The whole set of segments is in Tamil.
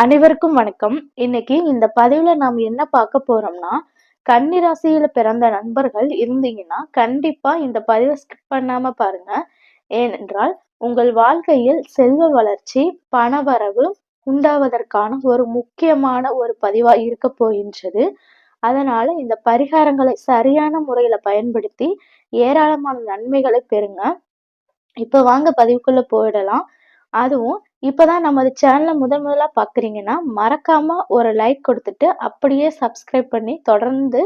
அனைவருக்கும் வணக்கம். இன்னைக்கு இந்த பதிவுல நாம் என்ன பார்க்க போறோம்னா கன்னி ராசியில பிறந்த நண்பர்கள் இருந்தீங்கன்னா கண்டிப்பா இந்த பதிவை ஸ்கிப் பண்ணாம பாருங்க. ஏனென்றால் உங்கள் வாழ்க்கையில் செல்வ வளர்ச்சி பணவரவு உண்டாவதற்கான ஒரு முக்கியமான ஒரு பதிவா இருக்க போகின்றது. அதனால இந்த பரிகாரங்களை சரியான முறையில பயன்படுத்தி ஏராளமான நன்மைகளை பெறுங்க. இப்ப வாங்க பதிவுக்குள்ள போயிடலாம். அதுவும் இப்பதான் நமது சேனலை முதன் முதலாக பார்க்குறீங்கன்னா மறக்காம ஒரு லைக் கொடுத்துட்டு அப்படியே சப்ஸ்கிரைப் பண்ணி தொடர்ந்து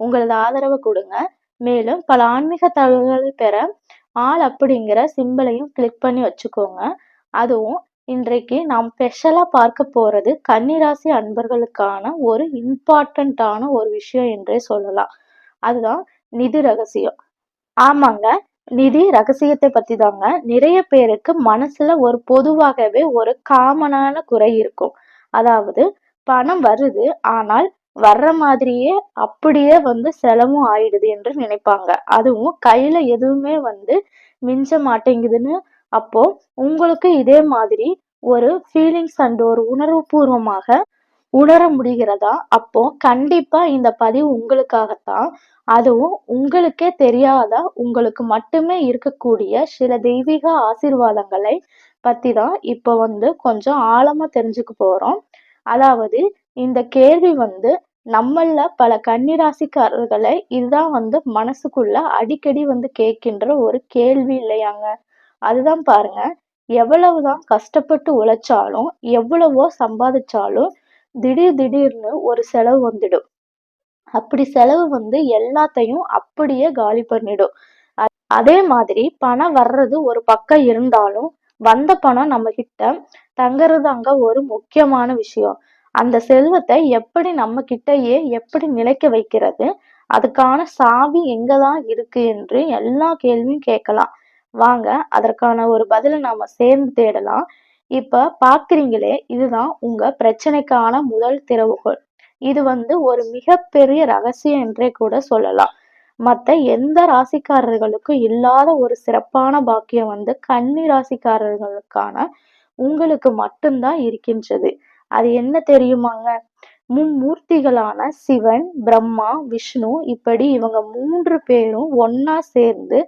உங்களது ஆதரவை கொடுங்க. மேலும் பல ஆன்மீக தகவல்கள் பெற ஆள் அப்படிங்கிற சிம்பிளையும் கிளிக் பண்ணி வச்சுக்கோங்க. அதுவும் இன்றைக்கு நாம் ஸ்பெஷலாக பார்க்க போகிறது கன்னிராசி அன்பர்களுக்கான ஒரு இம்பார்ட்டண்ட்டான ஒரு விஷயம் என்றே சொல்லலாம். அதுதான் நிதி ரகசியம். ஆமாங்க. நிதி ரகசியத்தை பத்தி தாங்க நிறைய பேருக்கு மனசுல ஒரு பொதுவாகவே ஒரு காமனான குறை இருக்கும். அதாவது பணம் வருது ஆனால் வர்ற மாதிரியே அப்படியே வந்து செலவும் ஆயிடுது என்று நினைப்பாங்க. அதுவும் கையில எதுவுமே வந்து மிஞ்ச மாட்டேங்குதுன்னு அப்போ உங்களுக்கு இதே மாதிரி ஒரு ஃபீலிங்ஸ் அண்ட் ஒரு உணர்வு பூர்வமாக உணர முடிகிறதா? அப்போ கண்டிப்பா இந்த பதிவு உங்களுக்காகத்தான். அதுவும் உங்களுக்கே தெரியாத? உங்களுக்கு மட்டுமே இருக்கக்கூடிய சில தெய்வீக ஆசீர்வாதங்களை பத்தி தான் இப்போ வந்து கொஞ்சம் ஆழமா தெரிஞ்சுக்க போறோம். அதாவது இந்த கேள்வி வந்து நம்மள பல கன்னிராசிக்காரர்களை இதுதான் வந்து மனசுக்குள்ள அடிக்கடி வந்து கேட்கின்ற ஒரு கேள்வி இல்லையாங்க? அதுதான் பாருங்க. எவ்வளவுதான் கஷ்டப்பட்டு உழைச்சாலும் எவ்வளவோ சம்பாதிச்சாலும் திடீர் திடீர்னு ஒரு செலவு வந்துடும். அப்படி செலவு வந்து எல்லாத்தையும் அப்படியே காலி பண்ணிடும். அதே மாதிரி பணம் வர்றது ஒரு பக்கம் இருந்தாலும் வந்த பணம் நம்ம கிட்ட தங்குறது அங்க ஒரு முக்கியமான விஷயம். அந்த செல்வத்தை எப்படி நம்ம கிட்டயே எப்படி நிலைக்க வைக்கிறது? அதுக்கான சாவி எங்கதான் இருக்கு என்று எல்லா கேள்வியும் கேட்கலாம். வாங்க அதற்கான ஒரு பதிலை நாம சேர்ந்து தேடலாம். இப்ப பாக்குறீங்களே இதுதான் உங்க பிரச்சனைக்கான முதல் திறவுகோள். இது வந்து ஒரு மிகப்பெரிய ரகசியம் என்றே கூட சொல்லலாம். மற்ற எந்த ராசிக்காரர்களுக்கும் இல்லாத ஒரு சிறப்பான பாக்கியம் வந்து கன்னி ராசிக்காரர்களுக்கான உங்களுக்கு மட்டும்தான் இருக்கின்றது. அது என்ன தெரியுமாங்க? மும்மூர்த்திகளான சிவன் பிரம்மா விஷ்ணு இப்படி இவங்க மூன்று பேரும் ஒன்னா சேர்ந்து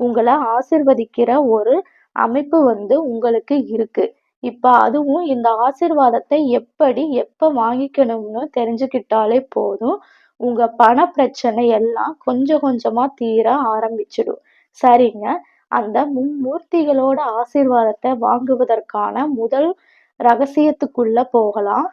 உங்களை ஆசிர்வதிக்கிற ஒரு அமைப்பு வந்து உங்களுக்கு இருக்கு. இப்ப அதுவும் இந்த ஆசிர்வாதத்தை எப்படி எப்ப வாங்கிக்கணும்னு தெரிஞ்சுக்கிட்டாலே போதும். உங்க பண பிரச்சனை எல்லாம் கொஞ்சம் கொஞ்சமா தீர ஆரம்பிச்சிடும். சரிங்க. அந்த மும்மூர்த்திகளோட ஆசிர்வாதத்தை வாங்குவதற்கான முதல் ரகசியத்துக்குள்ள போகலாம்.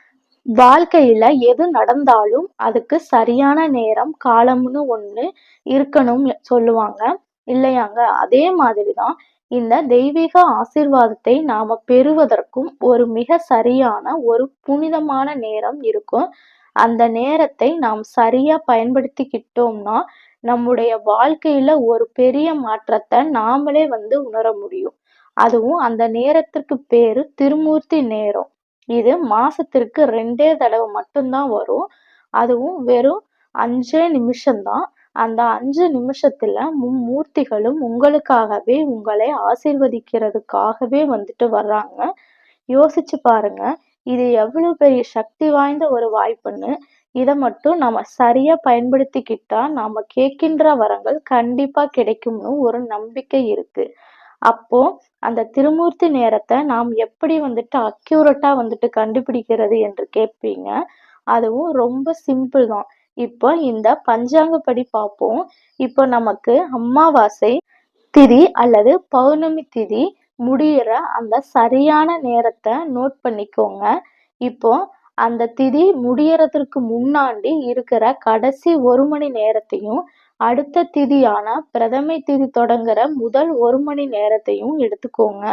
வாழ்க்கையில எது நடந்தாலும் அதுக்கு சரியான நேரம் காலம்னு ஒண்ணு இருக்கணும் சொல்லுவாங்க. இல்லையாங்க? அதே மாதிரிதான் இந்த தெய்வீக ஆசிர்வாதத்தை நாம பெறுவதற்கும் ஒரு மிக சரியான ஒரு புனிதமான நேரம் இருக்கும். அந்த நேரத்தை நாம் சரியா பயன்படுத்திக்கிட்டோம்னா நம்முடைய வாழ்க்கையில ஒரு பெரிய மாற்றத்தை நாமளே வந்து உணர முடியும். அதுவும் அந்த நேரத்திற்கு பேரு திருமூர்த்தி நேரம். இது மாசத்திற்கு ரெண்டே தடவை மட்டும்தான் வரும். அதுவும் வெறும் அஞ்சே நிமிஷம்தான். அந்த அஞ்சு நிமிஷத்துல மும்மூர்த்திகளும் உங்களுக்காகவே உங்களை ஆசிர்வதிக்கிறதுக்காகவே வந்துட்டு வர்றாங்க. யோசிச்சு பாருங்க இது எவ்வளவு பெரிய சக்தி வாய்ந்த ஒரு வாய்ப்புன்னு. இதை மட்டும் நம்ம சரியா பயன்படுத்திக்கிட்டா நாம கேட்கின்ற வரங்கள் கண்டிப்பா கிடைக்கும்னு ஒரு நம்பிக்கை இருக்கு. அப்போ அந்த திருமூர்த்தி நேரத்தை நாம் எப்படி வந்துட்டு அக்யூரட்டா வந்துட்டு கண்டுபிடிக்கிறது என்று கேட்பீங்க. அதுவும் ரொம்ப சிம்பிள் தான். இப்போ இந்த பஞ்சாங்கப்படி பார்ப்போம் இப்போ நமக்கு அமாவாசை திதி அல்லது பௌர்ணமி திதி முடியிற அந்த சரியான நேரத்தை நோட் பண்ணிக்கோங்க. இப்போ அந்த திதி முடியறதுக்கு முன்னாடி இருக்கிற கடைசி ஒரு மணி நேரத்தையும் அடுத்த திதியான பிரதமை திதி தொடங்குற முதல் ஒரு மணி நேரத்தையும் எடுத்துக்கோங்க.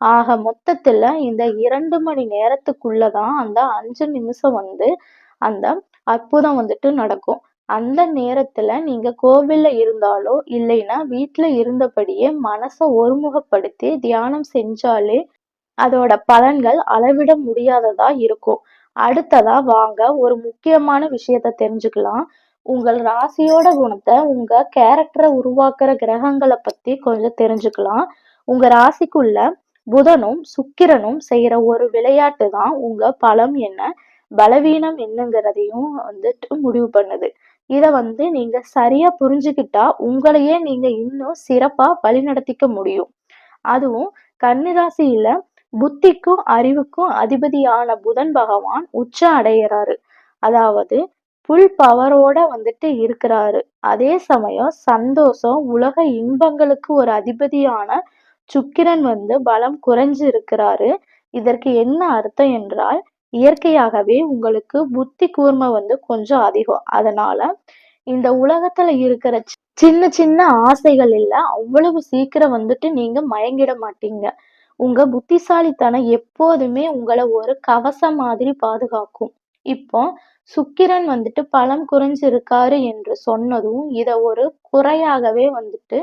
ஆக மொத்தத்தில் இந்த இரண்டு மணி நேரத்துக்குள்ளதான் அந்த அஞ்சு நிமிஷம் வந்து அந்த அற்புதம் வந்துட்டு நடக்கும். அந்த நேரத்துல நீங்க கோவில்ல இருந்தாலோ இல்லைன்னா வீட்டுல இருந்தபடியே மனசை ஒருமுகப்படுத்தி தியானம் செஞ்சாலே அதோட பலன்கள் அளவிட முடியாததா இருக்கும். அடுத்ததா வாங்க ஒரு முக்கியமான விஷயத்த தெரிஞ்சுக்கலாம். உங்கள் ராசியோட குணத்தை உங்க கேரக்டரை உருவாக்குற கிரகங்களை பத்தி கொஞ்சம் தெரிஞ்சுக்கலாம். உங்க ராசிக்குள்ள புதனும் சுக்கிரனும் செய்யற ஒரு விளையாட்டு தான் உங்க பலம் என்ன? பலவீனம் என்னங்கிறதையும் வந்துட்டு முடிவு பண்ணுது. இதை வந்து நீங்க சரியா புரிஞ்சுக்கிட்டா உங்களையே நீங்க இன்னும் சிறப்பா வழிநடத்திக்க முடியும். அதுவும் கன்னிராசியில புத்திக்கும் அறிவுக்கும் அதிபதியான புதன் பகவான் உச்ச அடையிறாரு. அதாவது புல் பவரோட வந்துட்டு இருக்கிறாரு. அதே சமயம் சந்தோஷம் உலக இன்பங்களுக்கு ஒரு அதிபதியான சுக்கிரன் வந்து பலம் குறைஞ்சு இருக்கிறாரு இதற்கு என்ன அர்த்தம் என்றால் இயற்கையாகவே உங்களுக்கு புத்தி கூர்மை வந்து கொஞ்சம் அதிகம். அதனால இந்த உலகத்துல இருக்கிற சின்ன சின்ன ஆசைகள் இல்ல அவ்வளவு சீக்கிரம் வந்துட்டு நீங்க மயங்கிட மாட்டீங்க. உங்க புத்திசாலித்தனம் எப்போதுமே உங்களை ஒரு கவசம் மாதிரி பாதுகாக்கும். இப்போ சுக்கிரன் வந்துட்டு பலம் குறைஞ்சிருக்காரு என்று சொன்னதும் இதை ஒரு குறையாகவே வந்துட்டு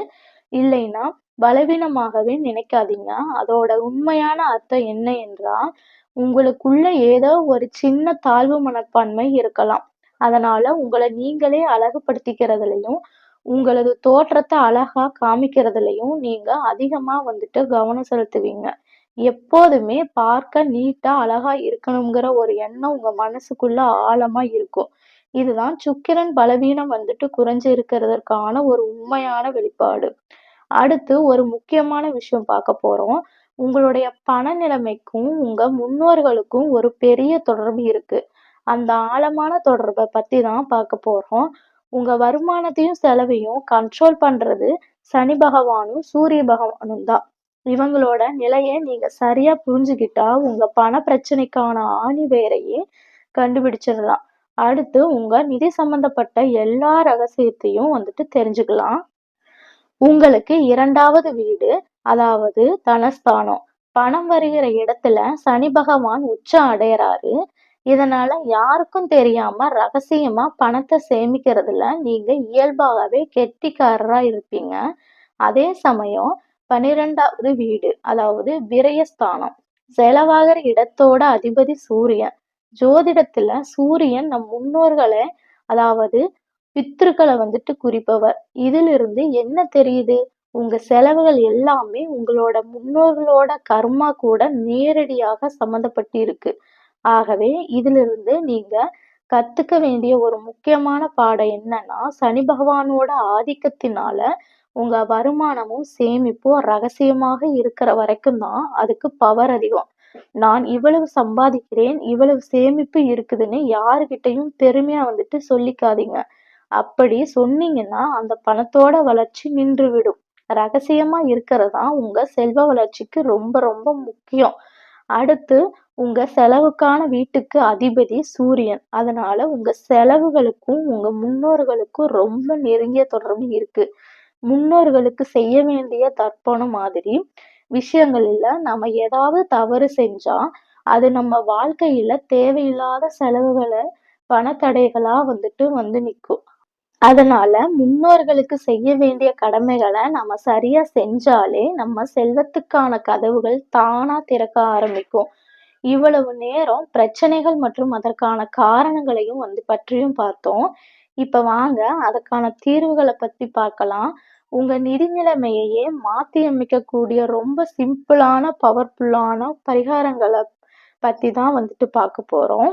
இல்லைன்னா பலவீனமாகவே நினைக்காதீங்க. அதோட உண்மையான அர்த்தம் என்ன என்றால் உங்களுக்குள்ள ஏதோ ஒரு சின்ன தாழ்வு மனப்பான்மை இருக்கலாம். அதனால உங்களை நீங்களே அழகுபடுத்திக்கிறதுலையும் உங்களது தோற்றத்தை அழகா காமிக்கிறதுலையும் நீங்க அதிகமா வந்துட்டு கவனம் செலுத்துவீங்க. எப்போதுமே பார்க்க நீட்டா அழகா இருக்கணுங்கிற ஒரு எண்ணம் உங்க மனசுக்குள்ள ஆழமா இருக்கும். இதுதான் சுக்கிரன் பலவீனம் வந்துட்டு குறைஞ்சு இருக்கிறதற்கான ஒரு உண்மையான வெளிப்பாடு. அடுத்து ஒரு முக்கியமான விஷயம் பார்க்க போறோம். உங்களுடைய பண நிலைமைக்கும் உங்க முன்னோர்களுக்கும் ஒரு பெரிய தொடர்பு இருக்கு. அந்த ஆழமான தொடர்பை பத்தி தான் பார்க்க போறோம். உங்க வருமானத்தையும் செலவையும் கண்ட்ரோல் பண்றது சனி பகவானும் சூரிய பகவானும் தான். இவங்களோட நிலையை நீங்க சரியா புரிஞ்சுக்கிட்டா உங்க பண பிரச்சனைக்கான ஆணி வேரையே கண்டுபிடிச்சிடலாம். அடுத்து உங்க நிதி சம்பந்தப்பட்ட எல்லா ரகசியத்தையும் வந்துட்டு தெரிஞ்சுக்கலாம். உங்களுக்கு இரண்டாவது வீடு அதாவது தனஸ்தானம். பணம் வருகிற இடத்துல சனி பகவான் உச்சம் அடையறாரு. இதனால யாருக்கும் தெரியாம ரகசியமா பணத்தை சேமிக்கிறதுல நீங்க இயல்பாகவே கெட்டிக்காரரா இருப்பீங்க. அதே சமயம் பனிரெண்டாவது வீடு அதாவது விரயஸ்தானம். செலவாகிற இடத்தோட அதிபதி சூரியன். ஜோதிடத்துல சூரியன் நம் முன்னோர்களை அதாவது பித்திருக்களை வந்துட்டு குறிப்பவர். இதிலிருந்து என்ன தெரியுது? உங்க செலவுகள் எல்லாமே உங்களோட முன்னோர்களோட கர்மா கூட நேரடியாக சம்மந்தப்பட்டு இருக்கு ஆகவே இதிலிருந்து நீங்க கத்துக்க வேண்டிய ஒரு முக்கியமான பாடம் என்னன்னா சனி பகவானோட ஆதிக்கத்தினால உங்க வருமானமும் சேமிப்பும் ரகசியமாக இருக்கிற வரைக்கும் தான் அதுக்கு பவர் அதிகம். நான் இவ்வளவு சம்பாதிக்கிறேன் இவ்வளவு சேமிப்பு இருக்குதுன்னு யாருகிட்டையும் பெருமையா வந்துட்டு சொல்லிக்காதீங்க. அப்படி சொன்னீங்கன்னா அந்த பணத்தோட வளர்ச்சி நின்று விடும் ரகசியமாக இருக்கிறது தான் உங்கள் செல்வ வளர்ச்சிக்கு ரொம்ப ரொம்ப முக்கியம். அடுத்து உங்க செலவுக்கான வீட்டுக்கு அதிபதி சூரியன். அதனால உங்க செலவுகளுக்கும் உங்க முன்னோர்களுக்கும் ரொம்ப நெருங்கிய தொடர்பு இருக்கு. முன்னோர்களுக்கு செய்ய வேண்டிய தர்ப்பணம் மாதிரி விஷயங்கள்ல நம்ம ஏதாவது தவறு செஞ்சா அது நம்ம வாழ்க்கையில தேவையில்லாத செலவுகளை பணத்தடைகளா வந்துட்டு வந்து நிற்கும் அதனால முன்னோர்களுக்கு செய்ய வேண்டிய கடமைகளை நம்ம சரியா செஞ்சாலே நம்ம செல்வத்துக்கான கதவுகள் தானா திறக்க ஆரம்பிக்கும். இவ்வளவு நேரம் பிரச்சனைகள் மற்றும் அதற்கான காரணங்களையும் வந்து பற்றியும் பார்த்தோம். இப்ப வாங்க அதற்கான தீர்வுகளை பத்தி பார்க்கலாம். உங்க நிதி நிலைமையையே மாத்தி அமைக்கக்கூடிய ரொம்ப சிம்பிளான பவர்ஃபுல்லான பரிகாரங்களை பத்தி தான் வந்துட்டு பார்க்க போறோம்.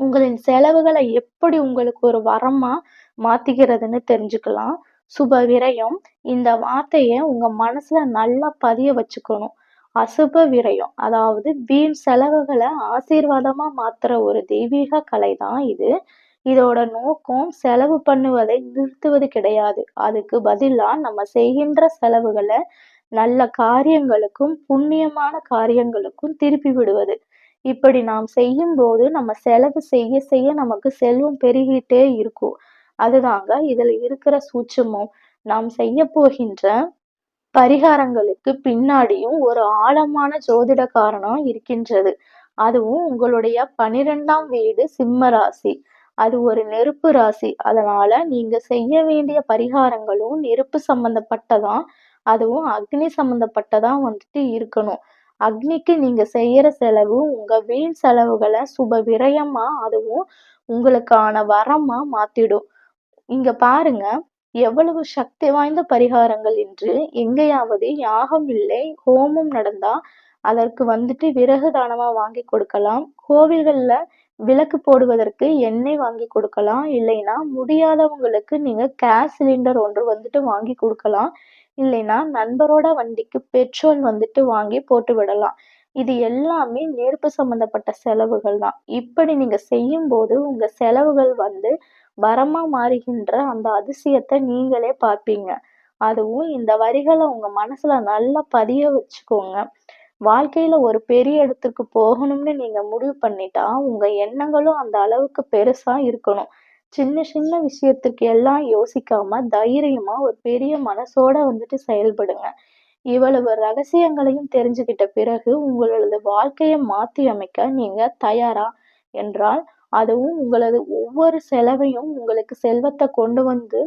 உங்களின் செலவுகளை எப்படி உங்களுக்கு ஒரு வரமா மாத்திக்கிறதுன்னு தெரிஞ்சுக்கலாம். சுப விரயம் இந்த வார்த்தையை உங்க மனசுல நல்லா பதிய வச்சுக்கணும். அசுப விரயம் அதாவது வீண் செலவுகளை ஆசீர்வாதமா மாத்துற ஒரு தெய்வீக கலை தான் இது. இதோட நோக்கம் செலவு பண்ணுவதை நிறுத்துவது கிடையாது. அதுக்கு பதிலா நம்ம செய்கின்ற செலவுகளை நல்ல காரியங்களுக்கும் புண்ணியமான காரியங்களுக்கும் திருப்பி விடுவது. இப்படி நாம் செய்யும் போது நம்ம செலவு செய்ய செய்ய நமக்கு செல்வம் பெருகிட்டே இருக்கும். அதுதாங்க இதில் இருக்கிற சூட்சமம். நாம் செய்ய போகின்ற பரிகாரங்களுக்கு பின்னாடியும் ஒரு ஆழமான ஜோதிட காரணம் இருக்கின்றது. அதுவும் உங்களுடைய பனிரெண்டாம் வீடு சிம்ம ராசி. அது ஒரு நெருப்பு ராசி. அதனால நீங்க செய்ய வேண்டிய பரிகாரங்களும் நெருப்பு சம்பந்தப்பட்டதான் அதுவும் அக்னி சம்பந்தப்பட்டதா வந்துட்டு இருக்கணும். அக்னிக்கு நீங்க செய்யற செலவு உங்க வீண் செலவுகளை சுப விரயமா அதுவும் உங்களுக்கான வரமா மாத்திடும். இங்க பாருங்க. எவ்வளவு சக்தி வாய்ந்த பரிகாரங்கள் என்று எங்கேயாவது யாகம் இல்லை ஹோமம் நடந்தா அதற்கு வந்துட்டு விறகு தானமா வாங்கி கொடுக்கலாம். கோவில்கள்ல விளக்கு போடுவதற்கு எண்ணெய் வாங்கி கொடுக்கலாம். இல்லைன்னா முடியாதவங்களுக்கு நீங்க கேஸ் சிலிண்டர் ஒன்று வந்துட்டு வாங்கி கொடுக்கலாம். இல்லைன்னா நண்பரோட வண்டிக்கு பெட்ரோல் வந்துட்டு வாங்கி போட்டு விடலாம். இது எல்லாமே நெருப்பு சம்பந்தப்பட்ட செலவுகள் தான். இப்படி நீங்க செய்யும் போது உங்க செலவுகள் வந்து வரமா மாறுகின்ற அந்த அதிசயத்தை நீங்களே பார்ப்பீங்க. அதுவும் இந்த வரிகளை உங்க மனசுல நல்லா பதிய வச்சுக்கோங்க. வாழ்க்கையில ஒரு பெரிய இடத்துக்கு போகணும்னு நீங்க முடிவு பண்ணிட்டா உங்க எண்ணங்களும் அந்த அளவுக்கு பெருசா இருக்கணும். சின்ன சின்ன விஷயத்துக்கு எல்லாம் யோசிக்காம தைரியமா ஒரு பெரிய மனசோட வந்துட்டு செயல்படுங்க. இவ்வளவு ரகசியங்களையும் தெரிஞ்சுக்கிட்ட பிறகு உங்களது வாழ்க்கையை மாற்றி அமைக்க நீங்க தயாரா என்றால் அதுவும் உங்களது ஒவ்வொரு செலவையும் உங்களுக்கு செல்வத்தை கொண்டு வந்து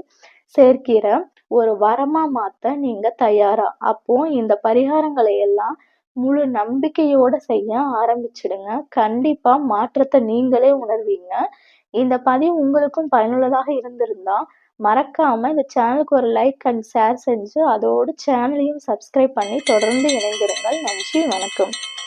சேர்க்கிற ஒரு வரமா மாத்த நீங்க தயாரா? அப்போ இந்த பரிகாரங்களை எல்லாம் முழு நம்பிக்கையோட செய்ய ஆரம்பிச்சிடுங்க. கண்டிப்பா மாற்றத்தை நீங்களே உணர்வீங்க. இந்த பதிவு உங்களுக்கும் பயனுள்ளதாக இருந்திருந்தா மறக்காம இந்த சேனலுக்கு ஒரு லைக் அண்ட் ஷேர் செஞ்சு அதோடு சேனலையும் சப்ஸ்கிரைப் பண்ணி தொடர்ந்து இணைந்திருங்கள். நன்றி வணக்கம்.